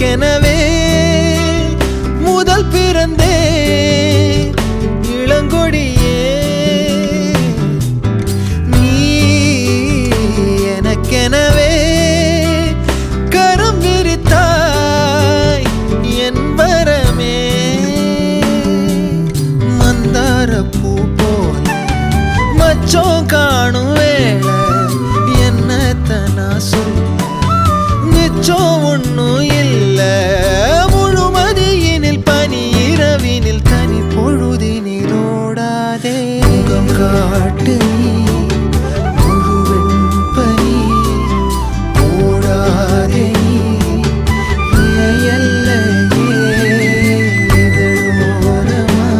உனக்கெனவே முதல் பிறந்தே இளங்கொடியே. நீ எனக்கெனவே கரம் விரித்தாய் என்பரமே மந்தார பூ போல மச்சோ காணும் வேளை என்னத்த நான் சொல்ல? நிச்சோ ஒன்னும் நில முழுமதியினில் பனி இரவினில் தனி பொழுதினில் ஓடாதே காட்டு